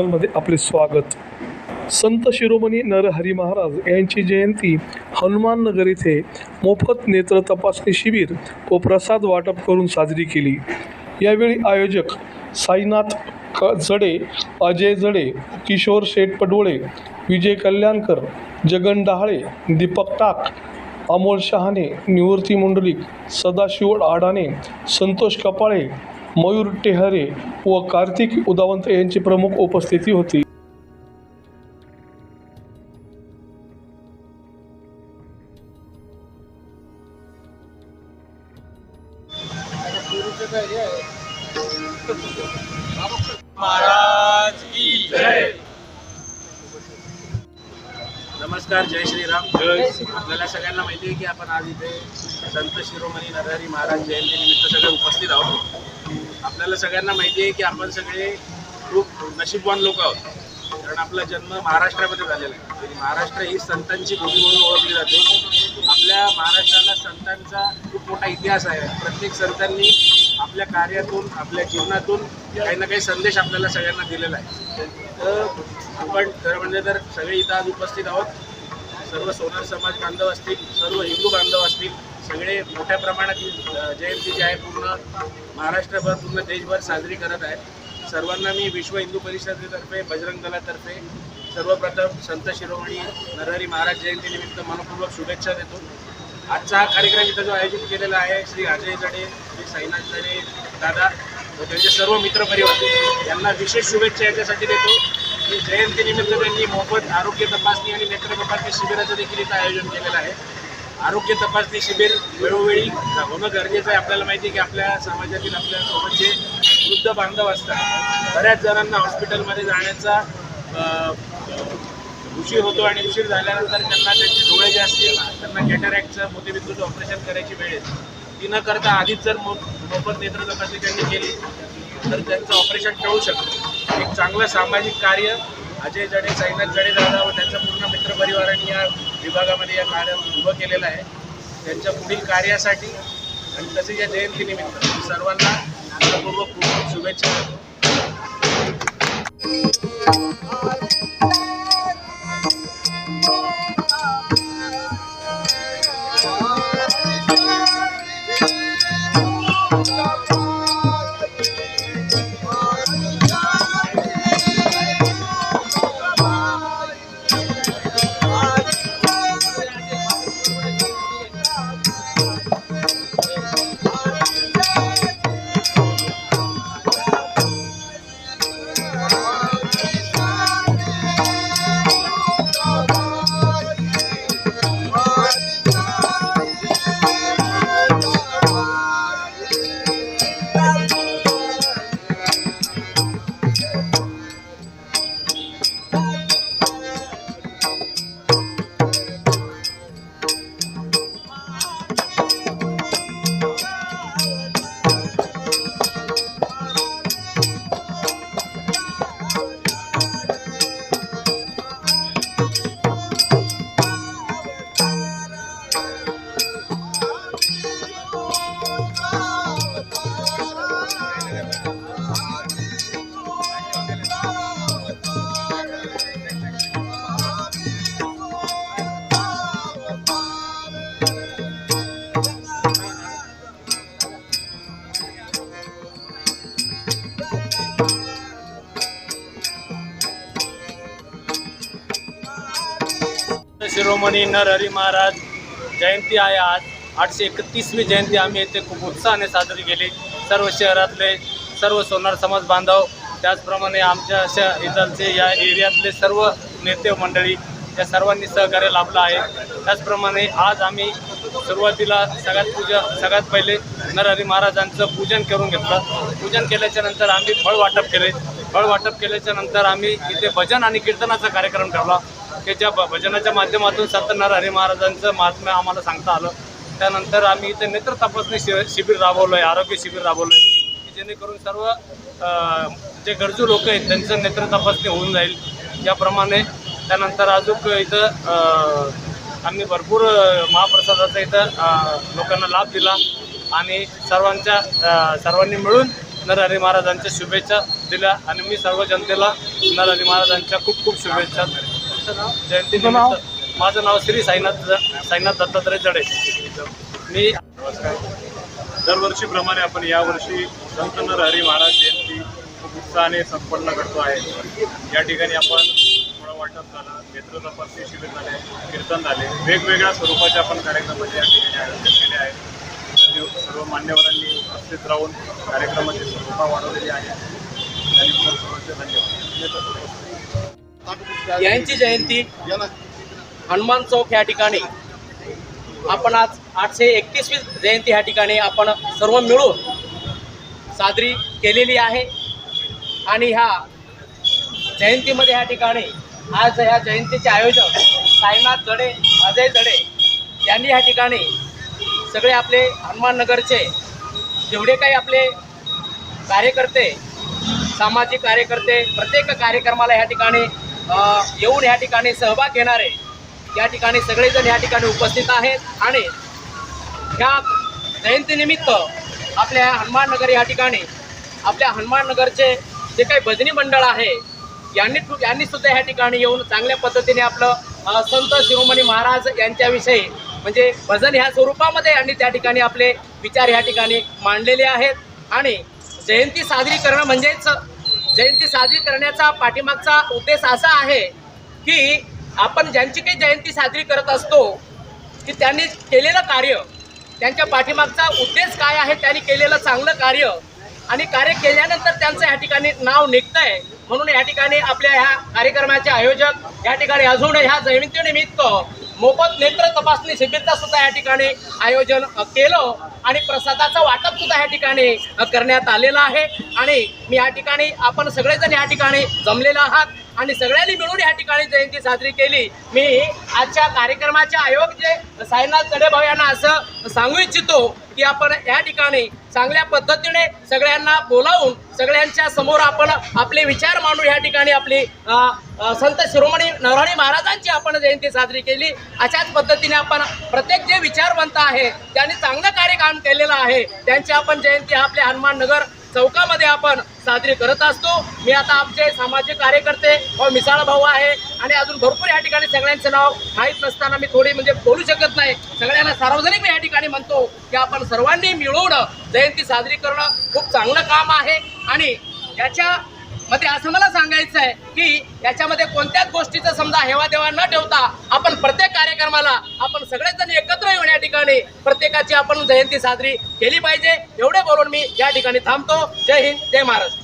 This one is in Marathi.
चॅनलमध्ये आपले स्वागत. संत शिरोमणी नरहरी महाराज यांची जयंती हनुमान नगर येथे मोफत नेत्र तपासणी शिबिर व प्रसाद वाटप करून साजरी केली. यावेळी आयोजक साईनाथ क जडे अजय जडे किशोर शेठ पडोळे विजय कल्याणकर जगन डहाळे दीपक टाक अमोल शहाणे निवृत्ती मुंडलिक सदाशिव आडाणे संतोष कपाळे मयूर टेहरे व कार्तिक उदावंत यांची प्रमुख उपस्थिती होती. महाराज की जय. नमस्कार जय श्रीराम. आपल्याला सगळ्यांना माहिती आहे की आपण आज इथे संत शिरोमणी नरहरी महाराज जयंतीनिमित्त सगळे उपस्थित आहोत. आपल्याला सगळ्यांना माहिती आहे की आपण सगळे खूप नशीबवान लोक आहोत. कारण आपला जन्म महाराष्ट्रामध्ये झालेला आहे. आणि महाराष्ट्र ही संतांची भूमी म्हणून ओळखली जाते. आपल्या महाराष्ट्राला संतांचा खूप मोठा इतिहास आहे. प्रत्येक संतांनी आपल्या कार्यातून आपल्या जीवनातून काही ना काही संदेश आपल्याला सगळ्यांना दिलेला आहे. तर आपण खरं म्हणजे तर सगळे इथं आज उपस्थित आहोत. सर्व सोनार समाज बांधव असतील सर्व हिंदू बांधव असतील सगळे मोठ्या प्रमाणात ही जयंती जी आहे पूर्ण महाराष्ट्रभर पूर्ण देशभर साजरी करत आहे सर्वांना मी विश्व हिंदू परिषदेतर्फे बजरंग दलातर्फे सर्वप्रथम संत शिरोमणी नरहरी महाराज जयंतीनिमित्त मनपूर्वक शुभेच्छा देतो. आजचा हा कार्यक्रम इथं जो आयोजित केलेला आहे श्री अजय जडे श्री साईनाथ जडे दादा व त्यांचे सर्व मित्रपरिवार यांना विशेष शुभेच्छा याच्यासाठी देतो. जयंतीनिमित्त त्यांनी मोफत आरोग्य तपासणी आणि नेत्र तपासणी शिबिराचं देखील इथं आयोजन केलेलं आहे. आरोग्य तपासणी शिबिर वेळोवेळी होणं गरजेचं आहे. आपल्याला माहिती आहे की आपल्या समाजातील आपल्या सोबतचे वृद्ध बांधव असतात. बऱ्याच जणांना हॉस्पिटलमध्ये जाण्याचा उशीर होतो आणि उशीर झाल्यानंतर त्यांना त्यांचे डोळे जे असतील त्यांना कॅटरॅक्टचं मोतीबिंदूचं ऑपरेशन करायची वेळ ती न करता आधीच जर मोफत नेत्र तपासणी त्यांनी केली तर त्यांचं ऑपरेशन टळू शकतं. एक चांगलं सामाजिक कार्य अजय जडे साईनाथ जडे दादा व त्यांच्या पूर्ण मित्रपरिवारांनी या विभागामध्ये या कार्य उभं केलेलं आहे. त्यांच्या पुढील कार्यासाठी आणि तसेच या जयंतीनिमित्त सर्वांना मनपूर्वक खूप खूप शुभेच्छा. Yeah. शिरोमणी नरहरी महाराज जयंती आहे आज. आठशे एकतीसवी जयंती आम्ही येथे खूप उत्साहाने साजरी केली. सर्व शहरातले सर्व सोनार समाज बांधव त्याचप्रमाणे आमच्या अशा इथलचे या एरियातले सर्व नेते मंडळी या सर्वांनी सहकार्य लाभलं आहे. त्याचप्रमाणे आज आम्ही सुरुवातीला सगळ्यात पूजा सगळ्यात पहिले नरहरी महाराजांचं पूजन करून घेतलं. पूजन केल्याच्यानंतर आम्ही फळ वाटप केले. फळ वाटप केल्याच्यानंतर आम्ही इथे भजन आणि कीर्तनाचा कार्यक्रम ठेवला. हे ज्या भ- भजनाच्या माध्यमातून संत नरहरी महाराजांचं महात्म्य आम्हाला सांगता आलं. त्यानंतर आम्ही इथे नेत्र तपासणी शि शिबिर राबवलं आहे आरोग्य शिबिर राबवलं आहे की जेणेकरून सर्व जे गरजू लोक आहेत त्यांचं नेत्र तपासणी होऊन जाईल. याप्रमाणे त्यानंतर अजून इथं आम्ही भरपूर महाप्रसादाचा इथं लोकांना लाभ दिला आणि सर्वांच्या सर्वांनी मिळून नरहरी महाराजांच्या शुभेच्छा दिल्या आणि मी सर्व जनतेला नरहरी महाराजांच्या खूप खूप शुभेच्छा जयंती? माझं नाव श्री साईनाथ साईनाथ दत्तात्रय जडे. मी नमस्कार. दरवर्षीप्रमाणे आपण यावर्षी संत नरहरी महाराज जयंती खूप उत्साहाने संपन्न करतो आहे. या ठिकाणी आपण थोडं वाटप झालं नेत्र तपासणी शिबिर झाले कीर्तन झाले. वेगवेगळ्या स्वरूपाचे आपण कार्यक्रमाचे या ठिकाणी आयोजन केले आहे. सर्व- सर्व मान्यवरांनी उपस्थित राहून कार्यक्रमाची स्वरूपा वाढवलेली आहे. सर्वांचे धन्यवाद. यांची जयंती हनुमान चौक या ठिकाणी. आपण आज आठशे एकतीसवी जयंती ह्या ठिकाणी आपण सर्व मिळून साजरी केलेली आहे. आणि ह्या जयंतीमध्ये ह्या ठिकाणी आज ह्या जयंतीचे आयोजक साईनाथ जडे अजय जडे यांनी ह्या ठिकाणी सगळे आपले हनुमाननगरचे जेवढे काही आपले कार्यकर्ते सामाजिक कार्यकर्ते प्रत्येक कार्यक्रमाला ह्या ठिकाणी येऊन ह्या ठिकाणी सहभाग घेणारे या ठिकाणी सगळेजण या ठिकाणी उपस्थित आहेत आणि ह्या जयंतीनिमित्त आपल्या हनुमाननगर या ठिकाणी आपल्या हनुमाननगरचे जे काही भजनी मंडळ आहे यांनी यांनी सुद्धा ह्या ठिकाणी येऊन चांगल्या पद्धतीने आपलं संत शिरोमणी महाराज यांच्याविषयी म्हणजे भजन ह्या स्वरूपामध्ये यांनी त्या ठिकाणी आपले विचार ह्या ठिकाणी मांडलेले आहेत. आणि जयंती साजरी करणं म्हणजेच जयंती साजरी करण्याचा पाठीमागचा उद्देश असा आहे की आपण ज्यांची काही जयंती साजरी करत असतो की त्यांनी केलेलं कार्य त्यांच्या पाठीमागचा उद्देश काय आहे त्यांनी केलेलं चांगलं कार्य आणि कार्य केल्यानंतर त्यांचं या ठिकाणी नाव निघतंय. म्हणून या ठिकाणी आपल्या ह्या कार्यक्रमाचे आयोजक या ठिकाणी अजून ह्या जयंतीनिमित्त मोफत नेत्र तपासणी शिबिरचा सुद्धा या ठिकाणी आयोजन केलं आणि प्रसादाचं वाटप सुद्धा या ठिकाणी करण्यात आलेलं आहे. आणि मी या ठिकाणी आपण सगळेजण या ठिकाणी जमलेलो आहात आणि सगळ्यांनी मिळून या ठिकाणी जयंती साजरी केली. मी आजच्या कार्यक्रमाचे आयोग जे साईनाथ चढेभाऊ यांना असं सांगू इच्छितो की आपण या ठिकाणी चांगल्या पद्धतीने सगळ्यांना बोलावून सगळ्यांच्या समोर आपण आपले विचार मांडून या ठिकाणी आपली संत शिरोमणी नरहरी महाराजांची आपण जयंती साजरी केली. अशाच पद्धतीने आपण प्रत्येक जे विचारवंत आहे त्यांनी चांगलं कार्यक्रम काम केलेलं आहे. त्यांची आपण जयंती आपल्या हनुमान नगर चौकामध्ये आपण साजरी करत असतो. मी आता आमचे सामाजिक कार्यकर्ते व मिसाळ भाऊ आहे आणि अजून भरपूर या ठिकाणी सगळ्यांचं नाव माहीत नसताना मी थोडी म्हणजे बोलू शकत नाही. सगळ्यांना सार्वजनिक मी या ठिकाणी म्हणतो की आपण सर्वांनी मिळवणं जयंती साजरी करणं खूप चांगलं काम आहे. आणि याच्या मग ते असं मला सांगायचं आहे की याच्यामध्ये कोणत्याच गोष्टीचा समजा हेवा देवा न ठेवता आपण प्रत्येक कार्यक्रमाला आपण सगळेजण एकत्र येऊन या ठिकाणी प्रत्येकाची आपण जयंती साजरी केली पाहिजे. एवढे बोलून मी या ठिकाणी थांबतो. जय हिंद जय महाराष्ट्र.